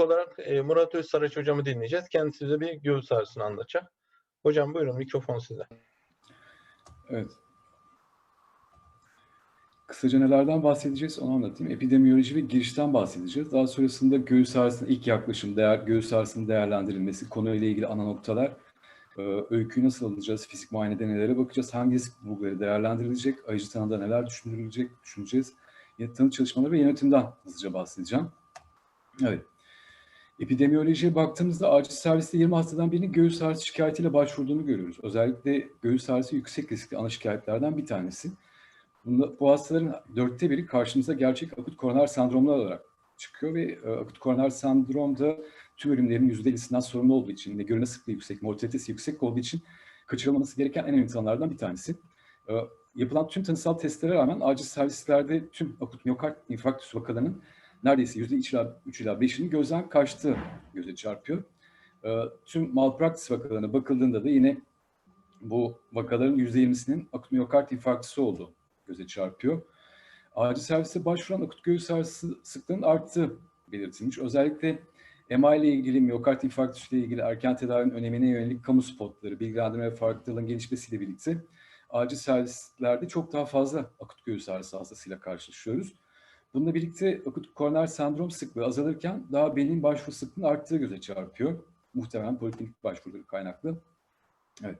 Olarak e, Murat Özsaraç hocamı dinleyeceğiz. Kendisi bize bir göğüs ağrısını anlatacak. Hocam buyurun mikrofon size. Evet. Kısaca nelerden bahsedeceğiz onu anlatayım. Epidemiyoloji ve girişten bahsedeceğiz. Daha sonrasında göğüs ağrısının ilk yaklaşım, değer, göğüs ağrısının değerlendirilmesi, konuyla ilgili ana noktalar, e, öyküyü nasıl alacağız, fizik muayenede nelere bakacağız, hangi risk bulguları değerlendirilecek, ayıcı tanıda neler düşünülecek, düşüneceğiz. Yine tanı çalışmaları ve yönetimden hızlıca bahsedeceğim. Evet. Epidemiyolojiye baktığımızda acil serviste 20 hastadan birinin göğüs ağrısı şikayetiyle başvurduğunu görüyoruz. Özellikle göğüs ağrısı yüksek riskli ana şikayetlerden bir tanesi. Bunda, bu hastaların dörtte biri karşımıza gerçek akut koroner sendromlar olarak çıkıyor ve e, akut koroner sendromda tüm ölümlerin %50'sinden sorumlu olduğu için ve görülme sıklığı yüksek, mortalitesi yüksek olduğu için kaçırılmaması gereken en önemli tanılardan bir tanesi. E, yapılan tüm tanısal testlere rağmen acil servislerde tüm akut miyokard infarktüsü vakalarının neredeyse %3 ila, 3 ila 5'inin gözden kaçtığı göze çarpıyor. E, tüm malpraktis vakalarına bakıldığında da yine bu vakaların %20'sinin akut miyokard infarktüsü olduğu göze çarpıyor. Acil servise başvuran akut göğüs ağrısı sıklığının arttığı belirtilmiş. Özellikle MA ile ilgili, miyokard infarktüsü ile ilgili erken tedavinin önemine yönelik kamu spotları, bilgilendirme ve farkındalığın gelişmesiyle birlikte acil servislerde çok daha fazla akut göğüs ağrısı hastasıyla karşılaşıyoruz. Bununla birlikte akut koroner sendrom sıklığı azalırken daha belin başvuru sıklığının arttığı göze çarpıyor. Muhtemelen poliklinik başvuruları kaynaklı. Evet.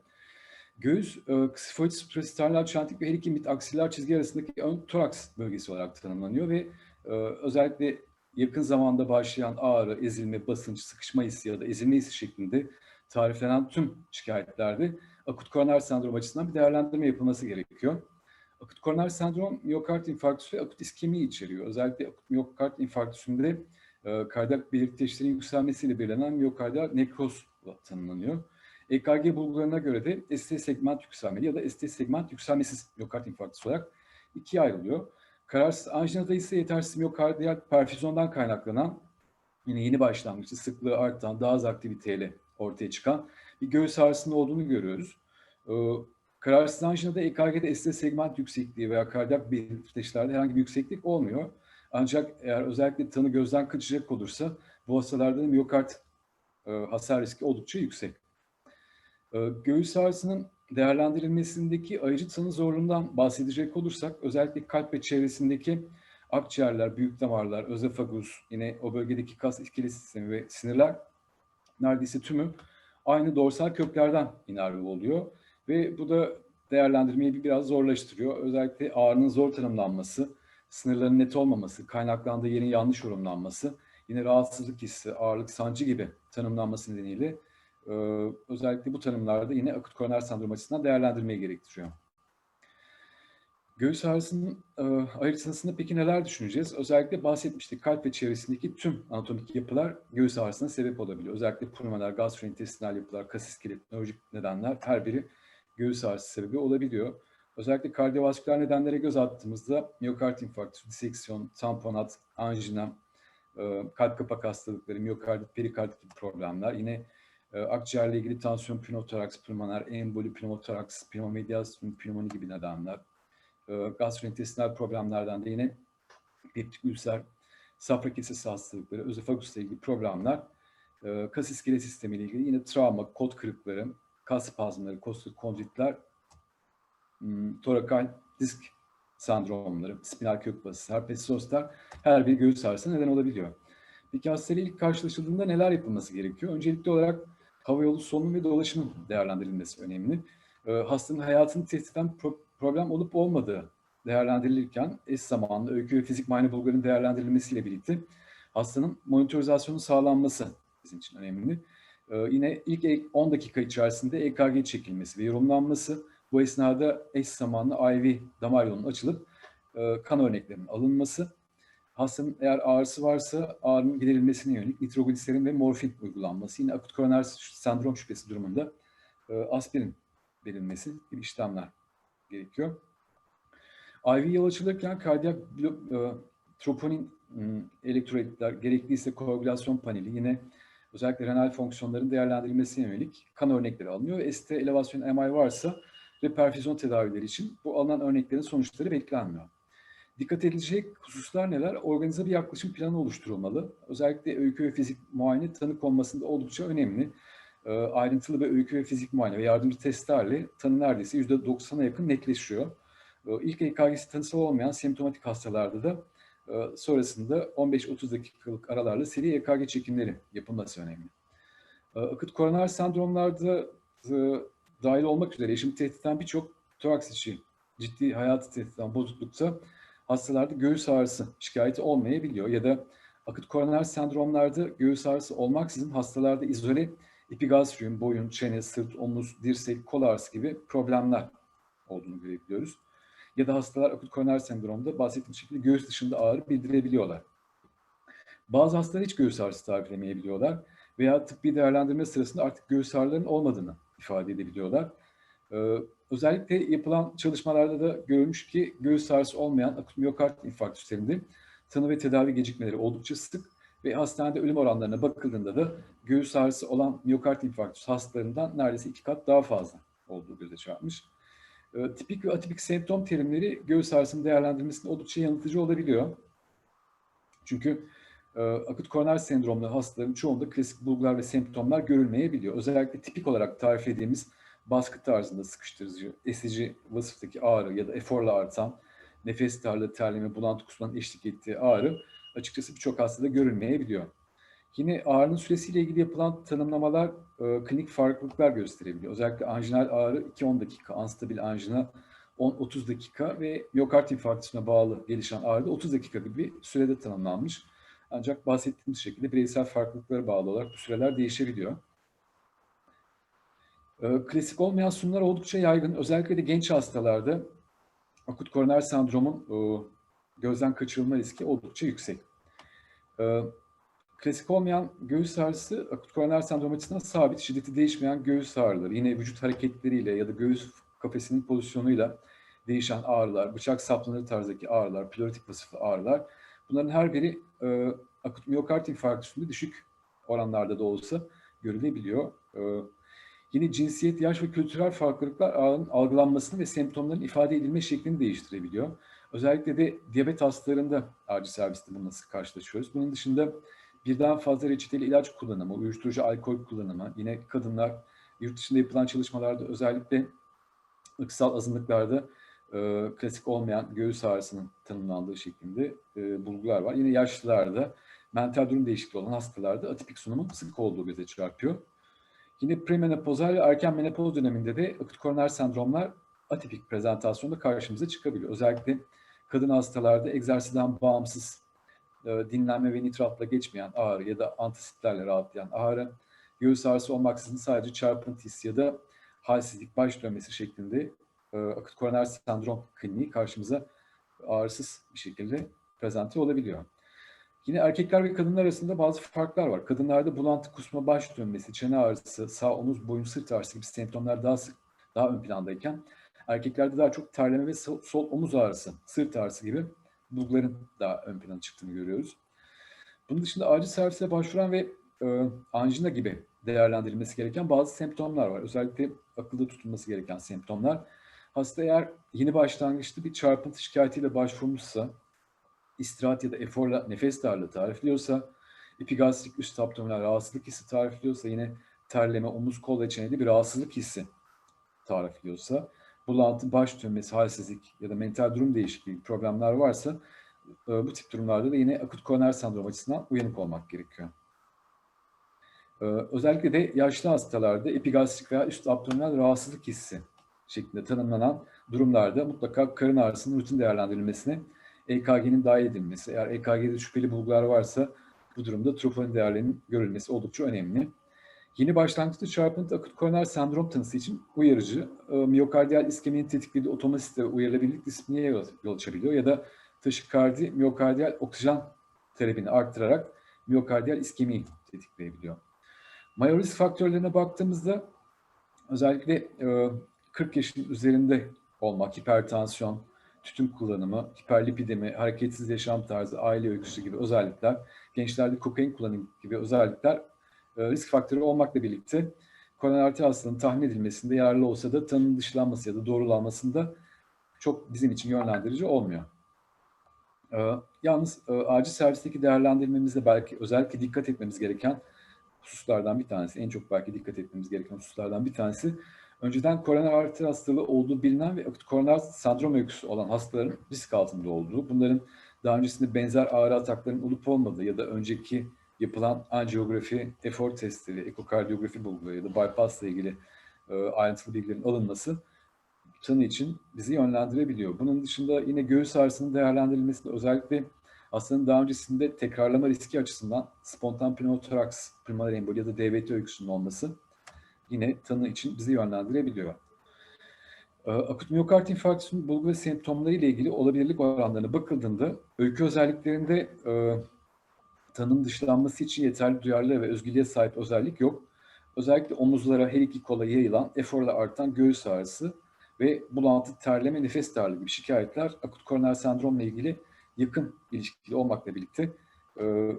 Göğüs, e, ksifoid suprasternal çentik ve her iki mid aksiller çizgi arasındaki ön toraks bölgesi olarak tanımlanıyor ve e, özellikle yakın zamanda başlayan ağrı, ezilme, basınç, sıkışma hissi ya da ezilme hissi şeklinde tariflenen tüm şikayetlerde akut koroner sendrom açısından bir değerlendirme yapılması gerekiyor. Akut koroner sendrom miyokard infarktüsü ve akut iskemi içeriyor. Özellikle akut miyokard infarktüsünde e, kardiyak belirteçlerin yükselmesiyle belirlenen miyokardiyal nekroz tanımlanıyor. EKG bulgularına göre de ST segment yükselmeli ya da ST segment yükselmesiz miyokard infarktüsü olarak ikiye ayrılıyor. Kararsız anjinada ise yetersiz miyokardiyal perfüzyondan kaynaklanan yine yeni başlangıçta sıklığı artan daha az aktiviteyle ortaya çıkan bir göğüs ağrısının olduğunu görüyoruz. Ee, kararsız anjinada EKG'de ST segment yüksekliği veya kardiyak belirteçlerde herhangi bir yükseklik olmuyor. Ancak eğer özellikle tanı gözden kaçacak olursa bu hastalarda miyokard e, hasar riski oldukça yüksek. Ee, göğüs ağrısının değerlendirilmesindeki ayıcı tanı zorluğundan bahsedecek olursak özellikle kalp ve çevresindeki akciğerler, büyük damarlar, özefagus, yine o bölgedeki kas iskelet sistemi ve sinirler neredeyse tümü aynı dorsal köklerden inerve oluyor. Ve bu da değerlendirmeyi biraz zorlaştırıyor. Özellikle ağrının zor tanımlanması, sınırların net olmaması, kaynaklandığı yerin yanlış yorumlanması, yine rahatsızlık hissi, ağırlık, sancı gibi tanımlanması nedeniyle ee, özellikle bu tanımlarda yine akut koroner sendrom açısından değerlendirmeyi gerektiriyor. Göğüs ağrısının e, ayırtısında peki neler düşüneceğiz? Özellikle bahsetmiştik kalp ve çevresindeki tüm anatomik yapılar göğüs ağrısına sebep olabiliyor. Özellikle pulmoner, gastrointestinal yapılar, kas iskelet, nörolojik nedenler her biri göğüs ağrısı sebebi olabiliyor. Özellikle kardiyovasküler nedenlere göz attığımızda miyokard infarktüsü, diseksiyon, tamponat, anjina, e, kalp kapak hastalıkları, miyokardit, perikardit gibi problemler, yine e, akciğerle ilgili tansiyon, pneumotoraks, pulmoner, emboli, pneumotoraks, pneumomediasyon, pneumoni gibi nedenler. E, gastrointestinal problemlerden de yine peptik ülser, safra kesesi hastalıkları, özofagusla ilgili problemler. Kas iskelet sistemi ile ilgili yine travma, kod kırıkları, kas spazmları, kondritler, hmm, torakal disk sendromları, spinal kök basısı, herpes zoster her bir göğüs ağrısına neden olabiliyor. Peki hastayla ilk karşılaşıldığında neler yapılması gerekiyor? Öncelikli olarak hava yolu solunum ve dolaşımın değerlendirilmesi önemli. E, hastanın hayatını tehdit eden pro problem olup olmadığı değerlendirilirken eş zamanlı öykü ve fizik muayene bulgularının değerlendirilmesiyle birlikte hastanın monitorizasyonu sağlanması bizim için önemli. E, yine ilk 10 dakika içerisinde EKG çekilmesi ve yorumlanması bu esnada eş zamanlı IV damar yolunun açılıp e, kan örneklerinin alınması hastanın eğer ağrısı varsa ağrının giderilmesine yönelik nitrogliserin ve morfin uygulanması, yine akut koroner sendrom şüphesi durumunda e, aspirin verilmesi gibi işlemler gerekiyor. IV yol açılırken kardiyak e, troponin elektrolitler, gerekliyse koagülasyon paneli, yine özellikle renal fonksiyonların değerlendirilmesine yönelik kan örnekleri alınıyor ve ST elevasyon MI varsa reperfüzyon tedavileri için bu alınan örneklerin sonuçları beklenmiyor. Dikkat edilecek hususlar neler? Organize bir yaklaşım planı oluşturulmalı. Özellikle öykü ve fizik muayene tanı konmasında oldukça önemli. E, ayrıntılı bir öykü ve fizik muayene ve yardımcı testlerle tanı neredeyse %90'a yakın netleşiyor. E, ilk EKG'si tanısı olmayan semptomatik hastalarda da sonrasında 15-30 dakikalık aralarla seri EKG çekimleri yapılması önemli. E, akut koroner sendromlarda e, dahil olmak üzere yaşam tehdit eden birçok toraks içi ciddi hayatı tehdit eden bozuklukta hastalarda göğüs ağrısı şikayeti olmayabiliyor ya da akut koroner sendromlarda göğüs ağrısı olmaksızın hastalarda izole epigastrium, boyun, çene, sırt, omuz, dirsek, kol ağrısı gibi problemler olduğunu görebiliyoruz. Ya da hastalar akut koroner sendromda bahsettiğim şekilde göğüs dışında ağrı bildirebiliyorlar. Bazı hastalar hiç göğüs ağrısı tariflemeyebiliyorlar veya tıbbi değerlendirme sırasında artık göğüs ağrılarının olmadığını ifade edebiliyorlar. Ee, özellikle yapılan çalışmalarda da görülmüş ki göğüs ağrısı olmayan akut miyokard infarktüslerinde tanı ve tedavi gecikmeleri oldukça sık ve hastanede ölüm oranlarına bakıldığında da göğüs ağrısı olan miyokard infarktüsü hastalarından neredeyse iki kat daha fazla olduğu göze çarpmış. Ee, tipik ve atipik semptom terimleri göğüs ağrısının değerlendirmesinde oldukça yanıltıcı olabiliyor. Çünkü e, akut koroner sendromlu hastaların çoğunda klasik bulgular ve semptomlar görülmeyebiliyor. Özellikle tipik olarak tarif ettiğimiz baskı tarzında sıkıştırıcı, esici vasıftaki ağrı ya da eforla artan nefes darlığı, terleme, bulantı kusmanın eşlik ettiği ağrı açıkçası birçok hastada görülmeyebiliyor. Yine ağrının süresiyle ilgili yapılan tanımlamalar e, klinik farklılıklar gösterebiliyor. Özellikle anjinal ağrı 2-10 dakika, anstabil anjina 10-30 dakika ve miyokard infarktüsüne bağlı gelişen ağrı 30 dakika gibi sürede tanımlanmış. Ancak bahsettiğimiz şekilde bireysel farklılıklara bağlı olarak bu süreler değişebiliyor. E, klasik olmayan sunumlar oldukça yaygın. Özellikle de genç hastalarda akut koroner sendromun e, gözden kaçırılma riski oldukça yüksek. E, klasik olmayan göğüs ağrısı akut koroner sendrom açısından sabit, şiddeti değişmeyen göğüs ağrıları. Yine vücut hareketleriyle ya da göğüs kafesinin pozisyonuyla değişen ağrılar, bıçak saplanır tarzdaki ağrılar, pleurotik vasıflı ağrılar. Bunların her biri e, akut miyokard infarktüsünde düşük oranlarda da olsa görülebiliyor. E, yine cinsiyet, yaş ve kültürel farklılıklar ağrının algılanmasını ve semptomların ifade edilme şeklini değiştirebiliyor. Özellikle de diyabet hastalarında acil serviste bununla sık karşılaşıyoruz. Bunun dışında birden fazla reçeteli ilaç kullanımı, uyuşturucu alkol kullanımı, yine kadınlar yurt dışında yapılan çalışmalarda özellikle ıksal azınlıklarda e, klasik olmayan göğüs ağrısının tanımlandığı şeklinde e, bulgular var. Yine yaşlılarda mental durum değişikliği olan hastalarda atipik sunumun sık olduğu göze çarpıyor. Yine premenopozal ve erken menopoz döneminde de akut koroner sendromlar atipik prezentasyonda karşımıza çıkabiliyor. Özellikle kadın hastalarda egzersizden bağımsız dinlenme ve nitratla geçmeyen ağrı ya da antisitlerle rahatlayan ağrı, göğüs ağrısı olmaksızın sadece çarpıntı hissi ya da halsizlik, baş dönmesi şeklinde e, akut koroner sendrom kliniği karşımıza ağrısız bir şekilde prezente olabiliyor. Yine erkekler ve kadınlar arasında bazı farklar var. Kadınlarda bulantı, kusma, baş dönmesi, çene ağrısı, sağ omuz, boyun, sırt ağrısı gibi semptomlar daha sık, daha ön plandayken erkeklerde daha çok terleme ve sol, sol omuz ağrısı, sırt ağrısı gibi bulguların daha ön plana çıktığını görüyoruz. Bunun dışında acil servise başvuran ve e, anjina gibi değerlendirilmesi gereken bazı semptomlar var. Özellikle akılda tutulması gereken semptomlar. Hasta eğer yeni başlangıçta bir çarpıntı şikayetiyle başvurmuşsa, istirahat ya da eforla nefes darlığı tarifliyorsa, epigastrik üst abdominal rahatsızlık hissi tarifliyorsa, yine terleme, omuz, kol ve çenede bir rahatsızlık hissi tarifliyorsa, bulantı, baş dönmesi, halsizlik ya da mental durum değişikliği problemler varsa e, bu tip durumlarda da yine akut koroner sendrom açısından uyanık olmak gerekiyor. E, özellikle de yaşlı hastalarda epigastrik veya üst abdominal rahatsızlık hissi şeklinde tanımlanan durumlarda mutlaka karın ağrısının rutin değerlendirilmesine EKG'nin dahil edilmesi. Eğer EKG'de şüpheli bulgular varsa bu durumda troponin değerlerinin görülmesi oldukça önemli. Yeni başlangıçta çarpıntı akut koroner sendrom tanısı için uyarıcı, e, miyokardiyal iskeminin tetiklediği otomasiste uyarılabilirlik disipline yol, açabiliyor ya da taşikardi miyokardiyal oksijen talebini arttırarak miyokardiyal iskemiyi tetikleyebiliyor. Mayor risk faktörlerine baktığımızda özellikle e, 40 yaşın üzerinde olmak, hipertansiyon, tütün kullanımı, hiperlipidemi, hareketsiz yaşam tarzı, aile öyküsü gibi özellikler, gençlerde kokain kullanımı gibi özellikler e, risk faktörü olmakla birlikte koroner arter hastalığının tahmin edilmesinde yararlı olsa da tanının dışlanması ya da doğrulanmasında çok bizim için yönlendirici olmuyor. Ee, yalnız e, acil servisteki değerlendirmemizde belki özellikle dikkat etmemiz gereken hususlardan bir tanesi, en çok belki dikkat etmemiz gereken hususlardan bir tanesi, önceden koroner arter hastalığı olduğu bilinen ve akut koroner sendrom öyküsü olan hastaların risk altında olduğu, bunların daha öncesinde benzer ağrı atakların olup olmadığı ya da önceki yapılan anjiyografi, efor testleri, ekokardiyografi bulguları ya da bypass ile ilgili e, ayrıntılı bilgilerin alınması tanı için bizi yönlendirebiliyor. Bunun dışında yine göğüs ağrısının değerlendirilmesinde özellikle hastanın daha öncesinde tekrarlama riski açısından spontan pneumotoraks, pulmoner emboli ya da DVT öyküsünün olması yine tanı için bizi yönlendirebiliyor. Ee, Akut miyokard infarktüsünün bulgu ve semptomları ile ilgili olabilirlik oranlarına bakıldığında öykü özelliklerinde e, tanının dışlanması için yeterli duyarlılığa ve özgürlüğe sahip özellik yok. Özellikle omuzlara her iki kola yayılan, eforla artan göğüs ağrısı ve bulantı, terleme, nefes darlığı gibi şikayetler akut koroner sendromla ilgili yakın ilişkili olmakla birlikte e,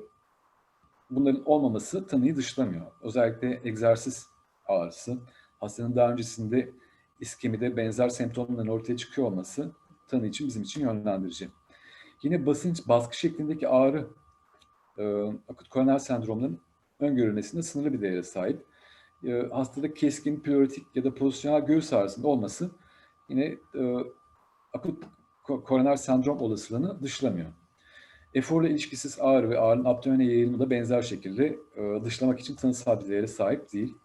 bunların olmaması tanıyı dışlamıyor. Özellikle egzersiz ağrısı, hastanın daha öncesinde iskemide benzer semptomların ortaya çıkıyor olması tanı için bizim için yönlendirici. Yine basınç, baskı şeklindeki ağrı akut koroner sendromların öngörülmesinde sınırlı bir değere sahip. E, hastada keskin, pleurotik ya da pozisyonel göğüs ağrısının olması yine e, akut koroner sendrom olasılığını dışlamıyor. Eforla ilişkisiz ağrı ve ağrının abdomene yayılımı da benzer şekilde e, dışlamak için tanısal bir değere sahip değil.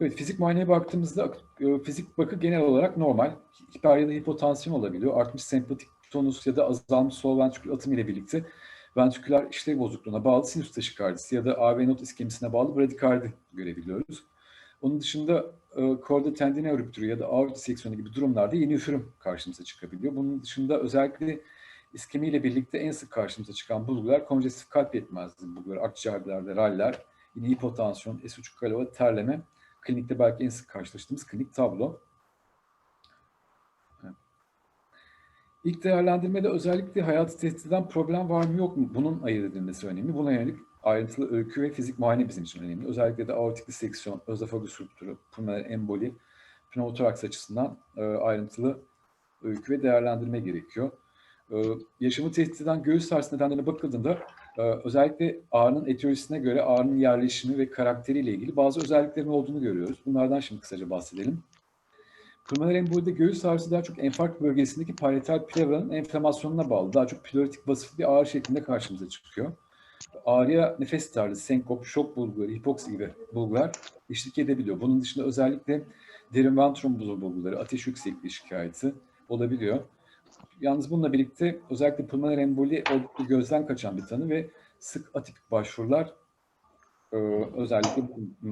Evet, fizik muayeneye baktığımızda e, fizik bakı genel olarak normal. Hiper ya da hipotansiyon olabiliyor. Artmış sempatik tonus ya da azalmış sol ventrikül atımı ile birlikte ventriküler işlev bozukluğuna bağlı sinüs taşikardisi ya da AV not iskemisine bağlı bradikardi görebiliyoruz. Onun dışında e, korda tendine rüptürü ya da aort diseksiyonu gibi durumlarda yeni üfürüm karşımıza çıkabiliyor. Bunun dışında özellikle iskemi ile birlikte en sık karşımıza çıkan bulgular konjestif kalp yetmezliği bulguları, akciğerlerde raller, yine hipotansiyon, S3 kalori, terleme, klinikte belki en sık karşılaştığımız klinik tablo. İlk değerlendirmede özellikle hayatı tehdit eden problem var mı yok mu? Bunun ayırt edilmesi önemli. Buna yönelik ayrıntılı öykü ve fizik muayene bizim için önemli. Özellikle de aortik diseksiyon, özofagus rupturu, pulmoner emboli, pneumotoraks açısından e, ayrıntılı öykü ve değerlendirme gerekiyor. E, yaşamı tehdit eden göğüs sarsı nedenlerine bakıldığında e, özellikle ağrının etiyolojisine göre ağrının yerleşimi ve karakteriyle ilgili bazı özelliklerin olduğunu görüyoruz. Bunlardan şimdi kısaca bahsedelim. Pulmoner embolide göğüs ağrısı daha çok enfarkt bölgesindeki parietal plevranın enflamasyonuna bağlı. Daha çok pleurotik vasıflı bir ağrı şeklinde karşımıza çıkıyor. Ağrıya nefes darlığı, senkop, şok bulguları, hipoksi gibi bulgular eşlik edebiliyor. Bunun dışında özellikle derin ventrum bulguları, ateş yüksekliği şikayeti olabiliyor. Yalnız bununla birlikte özellikle pulmoner emboli gözden kaçan bir tanı ve sık atipik başvurular e, özellikle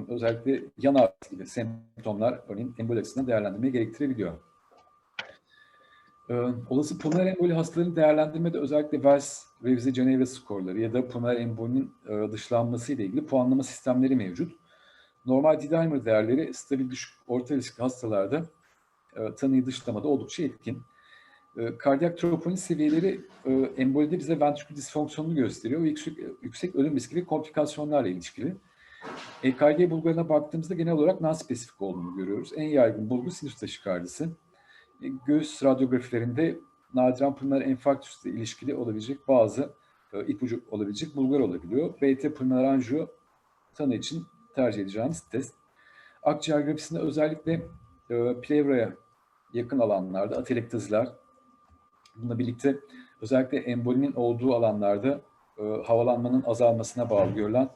özellikle yan ağrısı gibi semptomlar örneğin emboli açısından değerlendirmeyi gerektirebiliyor. Ee, olası pulmoner emboli hastalarını değerlendirmede özellikle Wells revize Cenevre skorları ya da pulmoner embolinin e, dışlanması ile ilgili puanlama sistemleri mevcut. Normal D-dimer değerleri stabil düşük orta riskli hastalarda e, tanıyı dışlamada oldukça etkin. E, kardiyak troponin seviyeleri e, embolide bize ventrikül disfonksiyonunu gösteriyor. Yüksek, yüksek ölüm riski ve komplikasyonlarla ilişkili. EKG bulgularına baktığımızda genel olarak non-spesifik olduğunu görüyoruz. En yaygın bulgu sinüs taşikardisi. E, göğüs radyografilerinde nadiren pulmoner enfarktüsle ilişkili olabilecek bazı e, ipucu olabilecek bulgular olabiliyor. BT pulmoner anjiyo tanı için tercih edeceğimiz test. Akciğer grafisinde özellikle e, plevraya yakın alanlarda atelektaziler, bununla birlikte özellikle embolinin olduğu alanlarda e, havalanmanın azalmasına bağlı görülen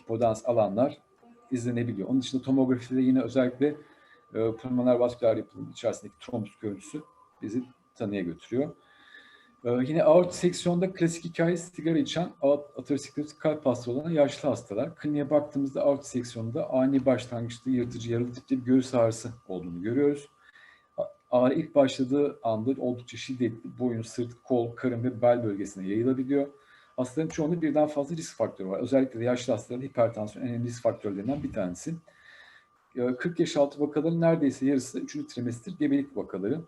hipodans alanlar izlenebiliyor. Onun dışında tomografide yine özellikle e, pulmoner vasküler yapının içerisindeki trombus görüntüsü bizi tanıya götürüyor. E, yine aort seksiyonda klasik hikaye sigara içen aterosklerotik kalp hastası olan yaşlı hastalar. Kliniğe baktığımızda aort seksiyonunda ani başlangıçta yırtıcı yaralı tipli bir göğüs ağrısı olduğunu görüyoruz. Ağrı ilk başladığı anda oldukça şiddetli boyun, sırt, kol, karın ve bel bölgesine yayılabiliyor. Hastaların çoğunda birden fazla risk faktörü var. Özellikle de yaşlı hastaların hipertansiyon en önemli risk faktörlerinden bir tanesi. 40 yaş altı vakaların neredeyse yarısı 3. trimester gebelik vakaları.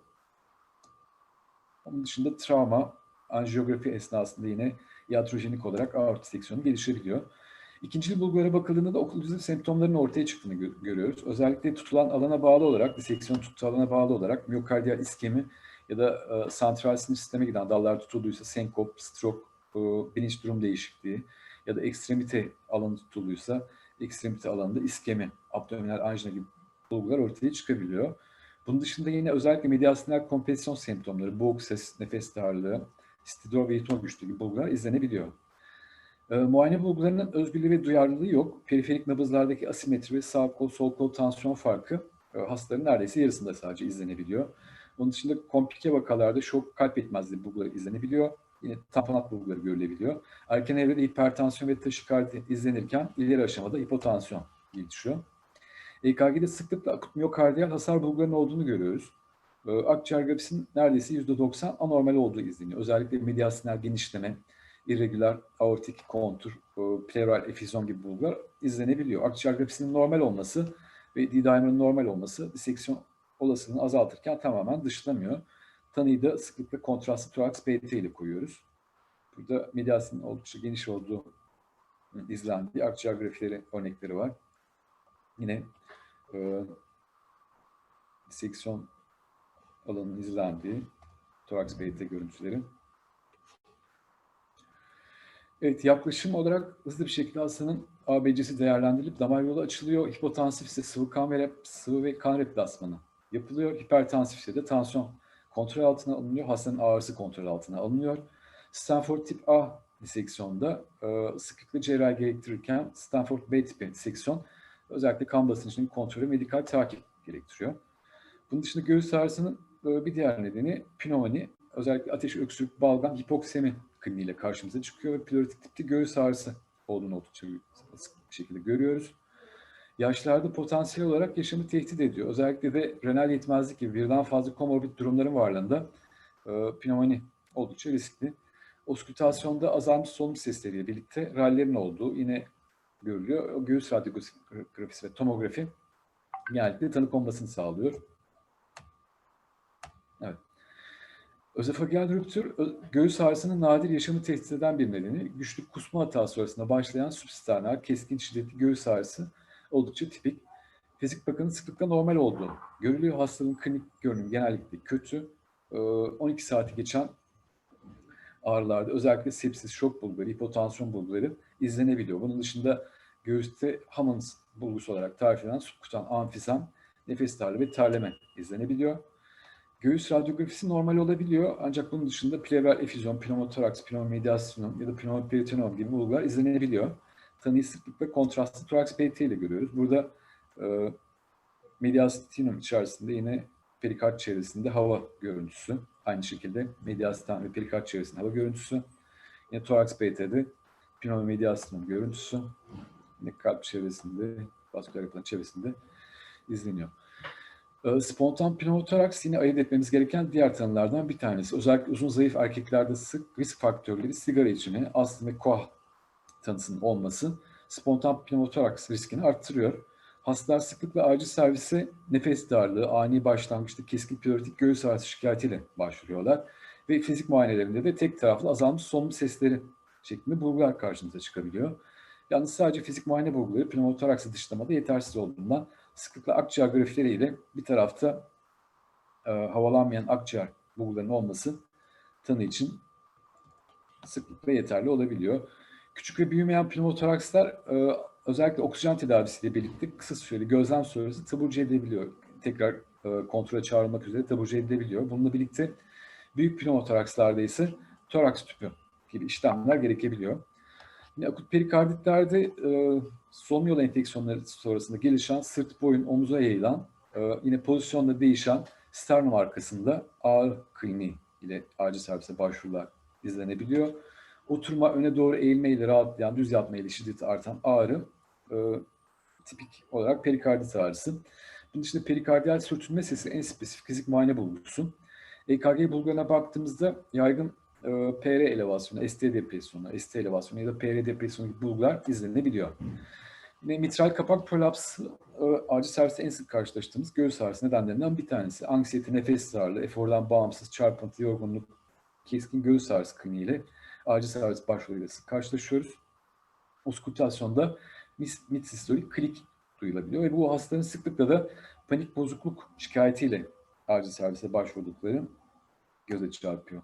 Onun dışında travma, anjiyografi esnasında yine iatrojenik olarak aort seksiyonu gelişebiliyor. İkincil bulgulara bakıldığında da okluzif semptomların ortaya çıktığını gö görüyoruz. Özellikle tutulan alana bağlı olarak, diseksiyon tuttuğu alana bağlı olarak miyokardiyal iskemi ya da e, santral sinir sisteme giden dallar tutulduysa senkop, stroke, e, bilinç durum değişikliği ya da ekstremite alanı tutulduysa ekstremite alanında iskemi, abdominal anjina gibi bulgular ortaya çıkabiliyor. Bunun dışında yine özellikle mediastinal kompresyon semptomları, boğuk ses, nefes darlığı, stidor ve yutma güçlüğü gibi bulgular izlenebiliyor. E, muayene bulgularının özgürlüğü ve duyarlılığı yok. Periferik nabızlardaki asimetri ve sağ kol, sol kol tansiyon farkı e, hastaların neredeyse yarısında sadece izlenebiliyor. Onun dışında komplike vakalarda şok kalp yetmezliği bulguları izlenebiliyor. Yine tamponat bulguları görülebiliyor. Erken evrede hipertansiyon ve taşikardi izlenirken ileri aşamada hipotansiyon gelişiyor. EKG'de sıklıkla akut miyokardiyal hasar bulgularının olduğunu görüyoruz. E, akciğer grafisinin neredeyse %90 anormal olduğu izleniyor. Özellikle mediastinal genişleme, irregüler aortik kontur, e, pleural efüzyon gibi bulgular izlenebiliyor. Akciğer grafisinin normal olması ve D-dimer'ın normal olması diseksiyon olasılığını azaltırken tamamen dışlamıyor. Tanıyı da sıklıkla kontrastlı thorax PT ile koyuyoruz. Burada mediasinin oldukça geniş olduğu izlendiği akciğer grafileri örnekleri var. Yine e, diseksiyon alanının izlendiği thorax PT görüntüleri. Evet, yaklaşım olarak hızlı bir şekilde hastanın ABC'si değerlendirilip damar yolu açılıyor. Hipotansif ise sıvı kan ve sıvı ve kan replasmanı yapılıyor. Hipertansif ise de tansiyon kontrol altına alınıyor. Hastanın ağrısı kontrol altına alınıyor. Stanford tip A diseksiyonda e, sıklıkla cerrahi gerektirirken Stanford B tipi diseksiyon özellikle kan basıncının kontrolü medikal takip gerektiriyor. Bunun dışında göğüs ağrısının e, bir diğer nedeni pnömoni, özellikle ateş, öksürük, balgam, hipoksemi kliniğiyle karşımıza çıkıyor ve pleurotik tipte göğüs ağrısı olduğunu oldukça sık bir şekilde görüyoruz. Yaşlarda potansiyel olarak yaşamı tehdit ediyor. Özellikle de renal yetmezlik gibi birden fazla komorbid durumların varlığında e, pnömoni oldukça riskli. Oskültasyonda azalmış solunum sesleriyle birlikte rallerin olduğu yine görülüyor. Göğüs radyografisi ve tomografi genellikle tanı konmasını sağlıyor. Evet. Özofageal rüptür, göğüs ağrısının nadir yaşamı tehdit eden bir nedeni. Güçlü kusma hatası sonrasında başlayan substernal, keskin şiddetli göğüs ağrısı oldukça tipik. Fizik bakımın sıklıkla normal olduğu görülüyor. Hastanın klinik görünümü genellikle kötü. 12 saati geçen ağrılarda özellikle sepsis, şok bulguları, hipotansiyon bulguları izlenebiliyor. Bunun dışında göğüste Hammonds bulgusu olarak tarif edilen subkutan amfizem, nefes darlığı ve terleme izlenebiliyor. Göğüs radyografisi normal olabiliyor ancak bunun dışında pleural efüzyon, pneumotoraks, pneumomediastinum ya da pneumoperitoneum gibi bulgular izlenebiliyor. Tanıyı sıklıkla kontrastlı toraks PT ile görüyoruz. Burada e, mediastinum içerisinde yine perikard çevresinde hava görüntüsü. Aynı şekilde mediastin ve perikard çevresinde hava görüntüsü. Yine toraks PT'de pneumomediastinum görüntüsü. Yine kalp çevresinde, vasküler yapılan çevresinde izleniyor. Ee, spontan pneumotoraks yine ayırt etmemiz gereken diğer tanılardan bir tanesi. Özellikle uzun zayıf erkeklerde sık risk faktörleri sigara içimi, astım ve koah tanısının olması spontan pneumotoraks riskini arttırıyor. Hastalar sıklıkla acil servise nefes darlığı, ani başlangıçta keskin pleurotik göğüs ağrısı şikayetiyle başvuruyorlar. Ve fizik muayenelerinde de tek taraflı azalmış solunum sesleri şeklinde bulgular karşımıza çıkabiliyor. Yalnız sadece fizik muayene bulguları pneumotoraksı dışlamada yetersiz olduğundan sıklıkla akciğer grafileriyle bir tarafta e, havalanmayan akciğer bulgularının olması tanı için sıklıkla yeterli olabiliyor. Küçük ve büyümeyen pneumotorakslar e, özellikle oksijen tedavisiyle birlikte kısa süreli gözlem sonrası taburcu edilebiliyor. Tekrar e, kontrole çağrılmak üzere taburcu edilebiliyor. Bununla birlikte büyük pneumotorakslarda ise toraks tüpü gibi işlemler gerekebiliyor. Yine akut perikarditlerde e, solunum yolu enfeksiyonları sonrasında gelişen sırt boyun omuza yayılan e, yine pozisyonda değişen sternum arkasında ağrı kliniği ile acil servise başvurular izlenebiliyor. Oturma, öne doğru eğilme ile rahatlayan, düz yatma ile şiddeti artan ağrı e, tipik olarak perikardit ağrısı. Bunun dışında perikardiyal sürtünme sesi en spesifik fizik muayene bulgusu. EKG bulgularına baktığımızda yaygın PR elevasyonu, ST depresyonu, ST elevasyonu ya da PR depresyonu gibi bulgular izlenebiliyor. Yine mitral kapak prolapsı e, acil serviste en sık karşılaştığımız göğüs ağrısı nedenlerinden bir tanesi. Anksiyete, nefes darlığı, efordan bağımsız çarpıntı, yorgunluk, keskin göğüs ağrısı kliniğiyle acil servis başvuruyla sık karşılaşıyoruz. Oskultasyonda mid sistolik klik duyulabiliyor ve bu hastaların sıklıkla da panik bozukluk şikayetiyle acil servise başvurdukları göze çarpıyor.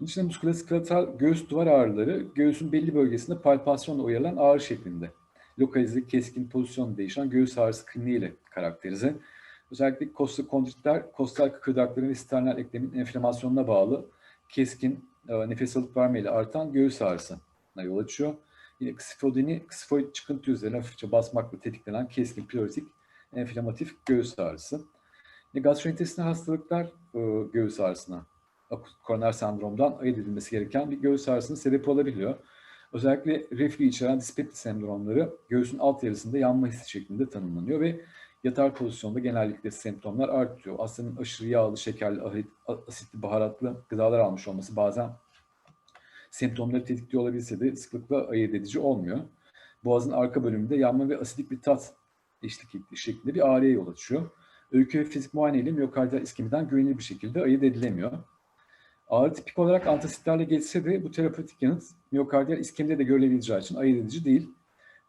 Bunun için musküloskeletal göğüs duvar ağrıları göğsün belli bölgesinde palpasyonla uyarılan ağrı şeklinde. Lokalize, keskin, pozisyon değişen göğüs ağrısı kliniğiyle karakterize. Özellikle kostokondritler, kostal kıkırdakların ve sternal eklemin enflamasyonuna bağlı keskin e, nefes alıp vermeyle artan göğüs ağrısına yol açıyor. Yine ksifodini, ksifoid çıkıntı üzerine hafifçe basmakla tetiklenen keskin pleurotik enflamatif göğüs ağrısı. Yine gastrointestinal hastalıklar e, göğüs ağrısına, akut koroner sendromdan ayırt edilmesi gereken bir göğüs ağrısının sebep olabiliyor. Özellikle reflü içeren dispepti sendromları göğsün alt yarısında yanma hissi şeklinde tanımlanıyor ve yatar pozisyonda genellikle semptomlar artıyor. Hastanın aşırı yağlı, şekerli, asitli, baharatlı gıdalar almış olması bazen semptomları tetikliyor olabilse de sıklıkla ayırt edici olmuyor. Boğazın arka bölümünde yanma ve asidik bir tat eşlik ettiği şeklinde bir ağrıya yol açıyor. Öykü fizik muayene ile miyokardiyal iskemiden güvenilir bir şekilde ayırt edilemiyor. Ağrı tipik olarak antasitlerle geçse de bu terapötik yanıt miyokardiyal iskemide de görülebileceği için ayırt edici değil.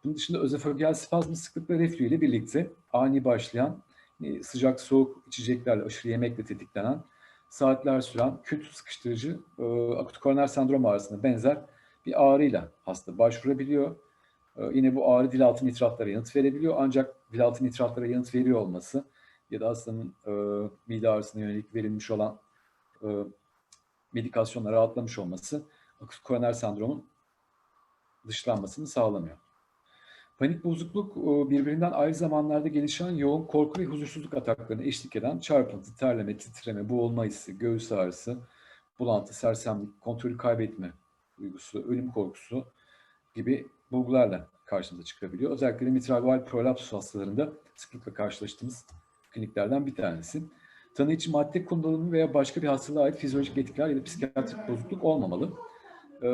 Bunun dışında özofageal spazm sıklıkla reflü ile birlikte ani başlayan, e, sıcak soğuk içeceklerle aşırı yemekle tetiklenen, saatler süren kötü sıkıştırıcı e, akut koroner sendrom ağrısına benzer bir ağrıyla hasta başvurabiliyor. E, yine bu ağrı dil altı nitratlara yanıt verebiliyor ancak dil altı nitratlara yanıt veriyor olması ya da hastanın mide ağrısına yönelik verilmiş olan medikasyonla rahatlamış olması akut koroner sendromun dışlanmasını sağlamıyor. Panik bozukluk e, birbirinden ayrı zamanlarda gelişen yoğun korku ve huzursuzluk ataklarına eşlik eden çarpıntı, terleme, titreme, boğulma hissi, göğüs ağrısı, bulantı, sersemlik, kontrolü kaybetme duygusu, ölüm korkusu gibi bulgularla karşımıza çıkabiliyor. Özellikle mitral valv prolapsus hastalarında sıklıkla karşılaştığımız kliniklerden bir tanesi. Tanı için madde kullanımı veya başka bir hastalığa ait fizyolojik etkiler ya da psikiyatrik bozukluk olmamalı. E,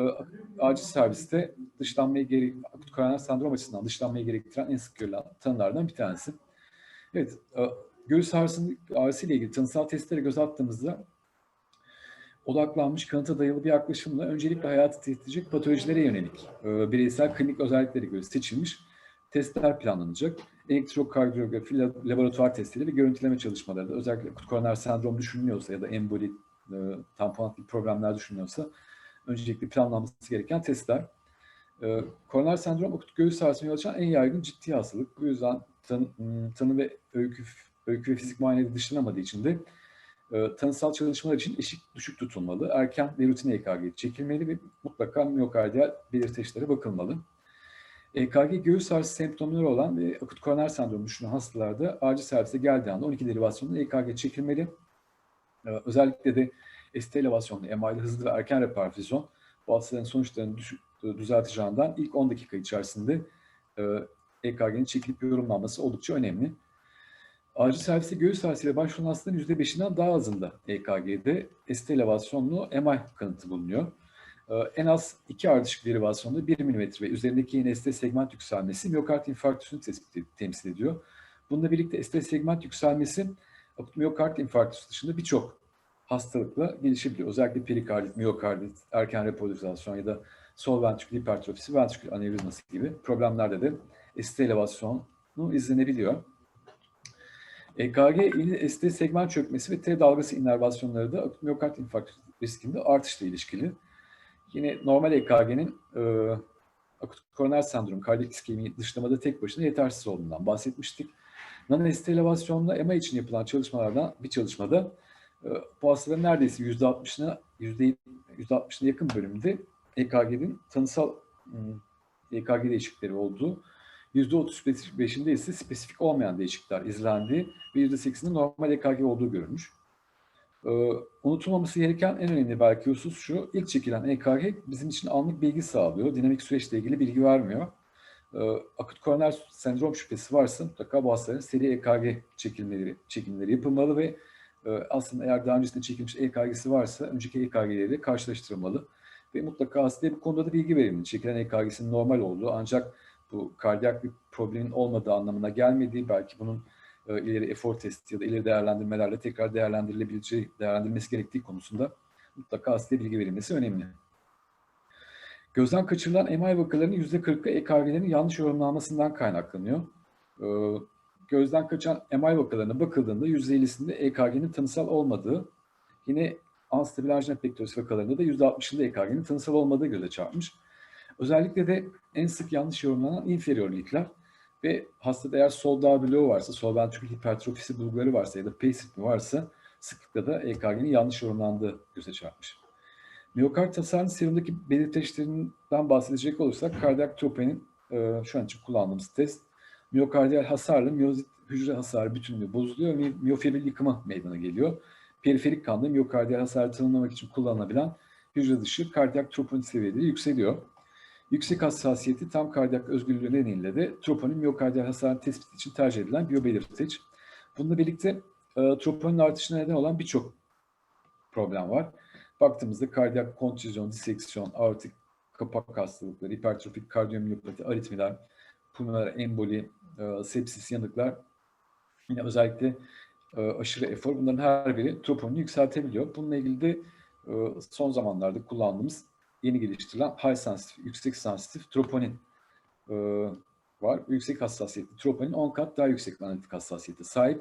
acil serviste dışlanmayı gerek, akut koroner sendrom açısından dışlanmayı gerektiren en sık görülen tanılardan bir tanesi. Evet, e, göğüs ağrısı, ağrısı ile ilgili tanısal testlere göz attığımızda odaklanmış, kanıta dayalı bir yaklaşımla öncelikle hayatı tehdit edecek patolojilere yönelik e, bireysel klinik özelliklere göre seçilmiş testler planlanacak. Elektrokardiyografi, laboratuvar testleri ve görüntüleme çalışmaları da özellikle koroner sendrom düşünülüyorsa ya da emboli, e, tamponat problemler düşünülüyorsa öncelikle planlanması gereken testler. E, koroner sendrom akut göğüs ağrısına yol açan en yaygın ciddi hastalık. Bu yüzden tanı, tanı ve öykü, öykü ve fizik muayenede dışlanamadığı için de e, tanısal çalışmalar için eşik düşük tutulmalı. Erken ve rutin EKG çekilmeli ve mutlaka miyokardiyal belirteçlere bakılmalı. EKG göğüs ağrısı semptomları olan ve akut koroner sendromu düşünen hastalarda acil servise geldiği anda 12 derivasyonlu EKG çekilmeli. Ee, özellikle de ST elevasyonlu, MI'li hızlı ve erken reperfüzyon bu hastaların sonuçlarını düşük, düzelteceğinden ilk 10 dakika içerisinde EKG'nin çekilip yorumlanması oldukça önemli. Acil servise göğüs ağrısıyla başvuran hastaların %5'inden daha azında EKG'de ST elevasyonlu MI kanıtı bulunuyor. Ee, en az iki ardışık derivasyonda 1 mm ve üzerindeki ST segment yükselmesi miyokard infarktüsünü temsil ediyor. Bununla birlikte ST segment yükselmesi miyokard infarktüsü dışında birçok hastalıkla gelişebiliyor. Özellikle perikardit, miyokardit, erken repolarizasyon ya da sol ventrikül hipertrofisi, ventrikül anevrizması gibi problemlerde de ST elevasyonu izlenebiliyor. EKG ili ST segment çökmesi ve T dalgası inervasyonları da miyokard infarktüsü riskinde artışla ilişkili. Yine normal EKG'nin e, akut koroner sendrom, kardiyak iskemi dışlamada tek başına yetersiz olduğundan bahsetmiştik. Nanosite elevasyonla EMA için yapılan çalışmalardan bir çalışmada e, bu hastaların neredeyse %60'ına %60'ına yakın bölümde EKG'nin tanısal EKG değişiklikleri olduğu, %35'inde ise spesifik olmayan değişiklikler izlendiği ve %8'inde normal EKG olduğu görülmüş. Ee, unutulmaması gereken en önemli belki husus şu, ilk çekilen EKG bizim için anlık bilgi sağlıyor, dinamik süreçle ilgili bilgi vermiyor. Ee, akut koroner sendrom şüphesi varsa mutlaka bu hastaların seri EKG çekimleri, çekimleri yapılmalı ve e, aslında eğer daha öncesinde çekilmiş EKG'si varsa önceki EKG'leriyle karşılaştırılmalı. Ve mutlaka hastaya bu konuda da bilgi verilmeli. Çekilen EKG'sinin normal olduğu ancak bu kardiyak bir problemin olmadığı anlamına gelmediği, belki bunun e, ileri efor testi ya da ileri değerlendirmelerle tekrar değerlendirilebileceği, değerlendirilmesi gerektiği konusunda mutlaka hastaya bilgi verilmesi önemli. Gözden kaçırılan MI vakalarının %40'ı EKG'lerin yanlış yorumlanmasından kaynaklanıyor. E, gözden kaçan MI vakalarına bakıldığında %50'sinde EKG'nin tanısal olmadığı, yine anstabil anjinet bekterisi vakalarında da %60'ında EKG'nin tanısal olmadığı göze çarpmış. Özellikle de en sık yanlış yorumlanan inferior leakler ve hastada eğer sol dağ bloğu varsa, sol ventrikül hipertrofisi bulguları varsa ya da PACE ritmi varsa sıklıkla da EKG'nin yanlış yorumlandığı göze çarpmış. Miyokard hasarının serumdaki belirteçlerinden bahsedecek olursak kardiyak troponin e, şu an için kullandığımız test miyokardiyal hasarla miyozit hücre hasarı bütünlüğü bozuluyor ve miyofibril yıkımı meydana geliyor. Periferik kanda miyokardiyal hasarı tanımlamak için kullanılabilen hücre dışı kardiyak troponin seviyeleri yükseliyor. Yüksek hassasiyeti tam kardiyak özgürlüğü nedeniyle de troponin miyokardiyal hasarın tespiti için tercih edilen biyobelirteç. Bununla birlikte e, troponin artışına neden olan birçok problem var. Baktığımızda kardiyak kontüzyon, diseksiyon, aortik kapak hastalıkları, hipertrofik kardiyomiyopati, aritmiler, pulmoner emboli, e, sepsis, yanıklar, yine özellikle e, aşırı efor bunların her biri troponini yükseltebiliyor. Bununla ilgili de e, son zamanlarda kullandığımız yeni geliştirilen high sensitive, yüksek sensitif troponin e, var. Yüksek hassasiyetli troponin 10 kat daha yüksek analitik hassasiyete sahip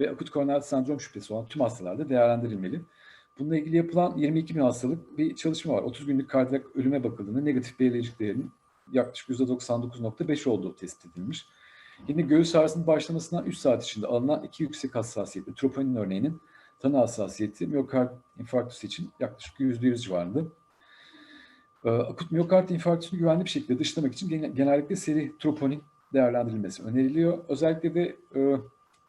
ve akut koroner sendrom şüphesi olan tüm hastalarda değerlendirilmeli. Bununla ilgili yapılan 22 bin hastalık bir çalışma var. 30 günlük kardiyak ölüme bakıldığında negatif belirleyicilik değerinin yaklaşık %99.5 olduğu tespit edilmiş. Yine göğüs ağrısının başlamasından 3 saat içinde alınan iki yüksek hassasiyetli troponin örneğinin tanı hassasiyeti miyokard infarktüsü için yaklaşık %100 civarında. Ee, Akut miyokard infarktüsünü güvenli bir şekilde dışlamak için gen- genellikle seri troponin değerlendirilmesi öneriliyor. Özellikle de e,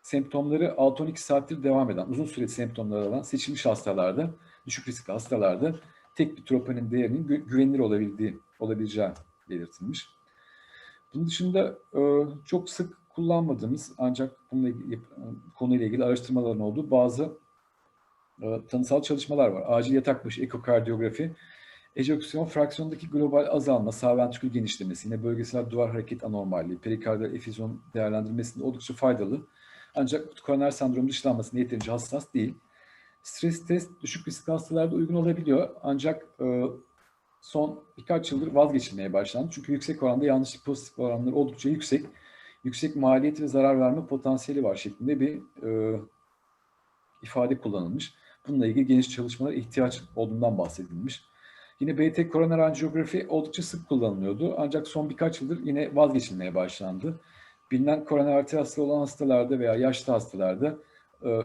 semptomları 6-12 saattir devam eden, uzun süre semptomları olan seçilmiş hastalarda, düşük riskli hastalarda tek bir troponin değerinin gü- güvenilir olabildiği, olabileceği belirtilmiş. Bunun dışında e, çok sık kullanmadığımız ancak bununla ilgili, konuyla ilgili araştırmaların olduğu bazı e, tanısal çalışmalar var. Acil yatak başı ekokardiyografi, ejeksiyon fraksiyondaki global azalma, sağ ventrikül genişlemesi, yine bölgesel duvar hareket anormalliği, perikardiyal efüzyon değerlendirmesinde oldukça faydalı. Ancak koroner sendromu dışlanmasına yeterince hassas değil. Stres test düşük riskli hastalarda uygun olabiliyor. Ancak e, son birkaç yıldır vazgeçilmeye başlandı. Çünkü yüksek oranda yanlışlık pozitif oranları oldukça yüksek. Yüksek maliyet ve zarar verme potansiyeli var şeklinde bir e, ifade kullanılmış. Bununla ilgili geniş çalışmalara ihtiyaç olduğundan bahsedilmiş. Yine BT koroner anjiyografi oldukça sık kullanılıyordu. Ancak son birkaç yıldır yine vazgeçilmeye başlandı. Bilinen koroner arter hastalığı olan hastalarda veya yaşlı hastalarda e,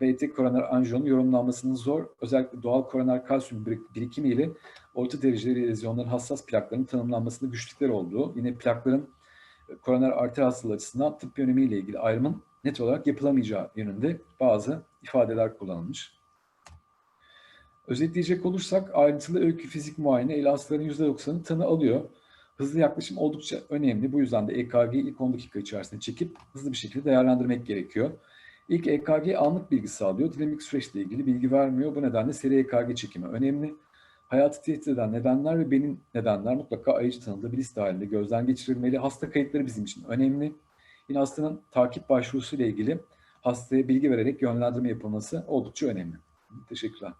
BT koroner anjiyonun yorumlanmasının zor, özellikle doğal koroner kalsiyum birik- birikimi ile orta dereceli lezyonların hassas plakların tanımlanmasında güçlükler olduğu, yine plakların e, koroner arter hastalığı açısından tıp yönemiyle ilgili ayrımın net olarak yapılamayacağı yönünde bazı ifadeler kullanılmış. Özetleyecek olursak ayrıntılı öykü fizik muayene ile hastaların %90'ı tanı alıyor. Hızlı yaklaşım oldukça önemli. Bu yüzden de EKG'yi ilk 10 dakika içerisinde çekip hızlı bir şekilde değerlendirmek gerekiyor. İlk EKG anlık bilgi sağlıyor. Dinamik süreçle ilgili bilgi vermiyor. Bu nedenle seri EKG çekimi önemli. Hayatı tehdit eden nedenler ve benim nedenler mutlaka ayrıca tanıdığı bir liste halinde gözden geçirilmeli. Hasta kayıtları bizim için önemli. Yine hastanın takip başvurusu ile ilgili hastaya bilgi vererek yönlendirme yapılması oldukça önemli. Teşekkürler.